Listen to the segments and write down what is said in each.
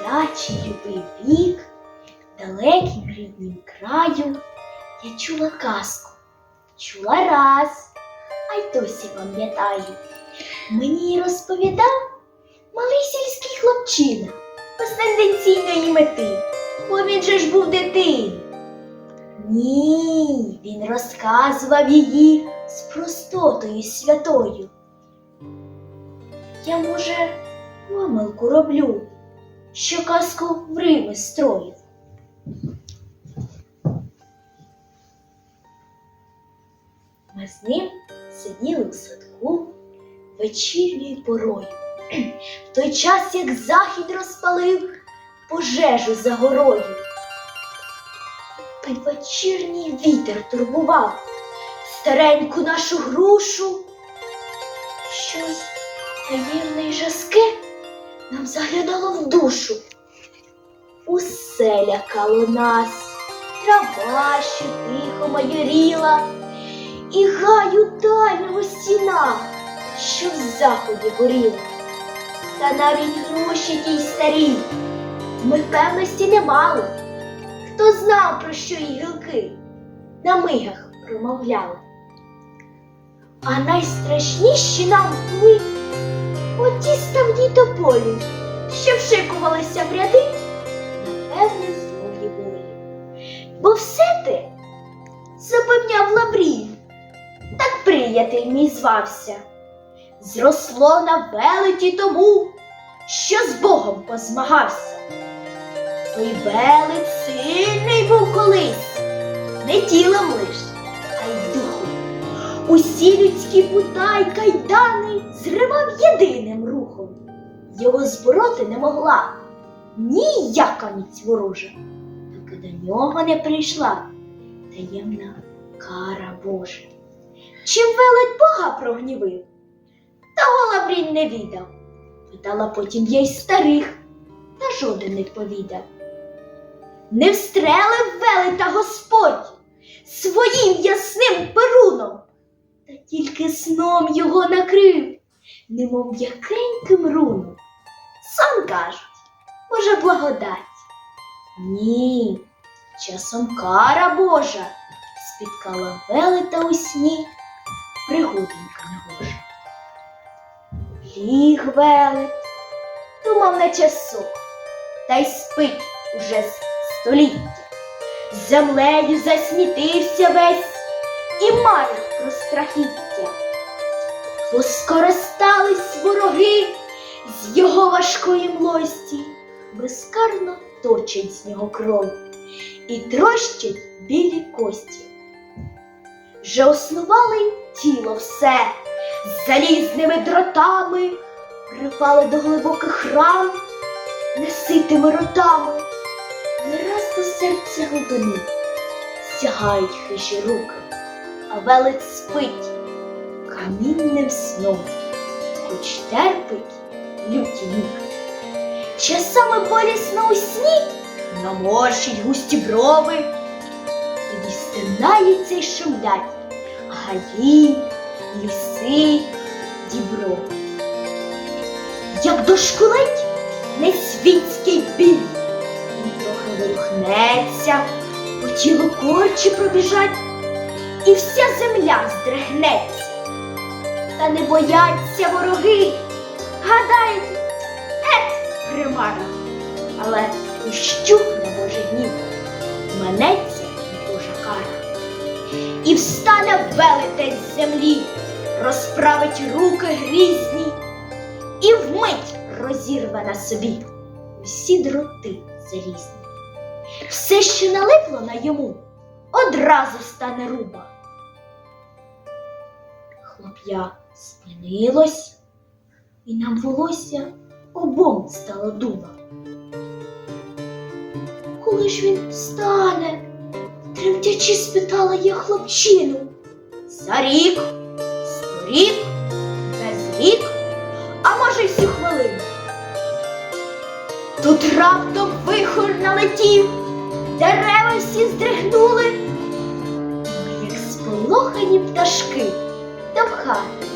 дитячий любий вік, далеким ріднім краю, я чула казку, чула раз, а й досі пам'ятаю. Мені розповідав малий сільський хлопчина без тенденційної мети, бо він же ж був дитин. Ні, він розказував її з простотою святою. Я, може, помилку роблю, що казку в Рими строїв. Ми з ним сиділи в садку вечірньою порою. В той час, як захід розпалив пожежу за горою. Вечірній вітер турбував стареньку нашу грушу. Щось таємне й жаске нам заглядало в душу. Усе лякало нас, трава, що тихо майоріла, і гаю дальнього стіна, що в заході горіла. Та навіть гроші тій старі ми певності не мали. Хто знав, про що її гілки на мигах промовляли. А найстрашніші нам були оті ставні тополі, що вшикувалися в ряди, напевне, злої волі. Бо все те запевняв Лаврій, так приятель мій звався. Зросло на велеті тому, що з Богом позмагався. Той велет сильний був колись, не тілом лиш, а й духом. Усі людські пута й кайдани зривав єдиним рухом. Його збороти не могла ніяка міць ворожа, доки до нього не прийшла таємна кара Божа. Чим велет Бога прогнівив, того Лаврін не відав. Питала потім я й старих, та жоден не повідав. Не встрелив велета Господь своїм ясним перуном, та тільки сном його накрив, немов м'якеньким руном. Сон кажуть, може, благодать. Ні, часом кара Божа спіткала велета у сні, пригоденька негожа. Ліг велет, думав на часок, та й спить уже століття. Землею засмітився весь і марить про страхіття. Поскористались вороги з його важкої млості, безкарно точать з нього кров і трощать білі кості. Вже основали тіло все з залізними дротами, припали до глибоких ран, неситими ротами, не раз до серця глибини сягають хижі руки, а велець спить камінним сном, хоч терпить люті муки. Часами болісно у сні наморщить густі брови, тоді стинаються й шумлять гаї, ліси, дібро. Як дошкулить несвітський біль, він трохи ворухнеться, по тілу корчі пробіжать, і вся земля здригнеться. Та не бояться вороги, гадають, ет, примара, але ущухне Божий гнів, манеться і Божа кара. І встане велетень землі, розправить руки грізні, і вмить розірве на собі усі дроти залізні. Все, що налипло на йому, одразу стане руба. Хлоп'я спинилось, і нам волосся обом стало дуба. Коли ж він встане? Тремтячи спитала я хлопчину. За рік, сторік, без рік, а може й всю хвилину. Тут раптом вихор налетів, дерева всі здригнули, як сполохані пташки, хаті.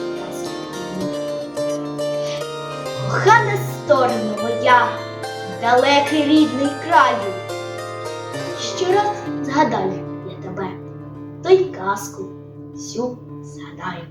Кохана сторону моя, далекий рідний краю. Щораз згадаю я тебе, то й казку всю згадаю.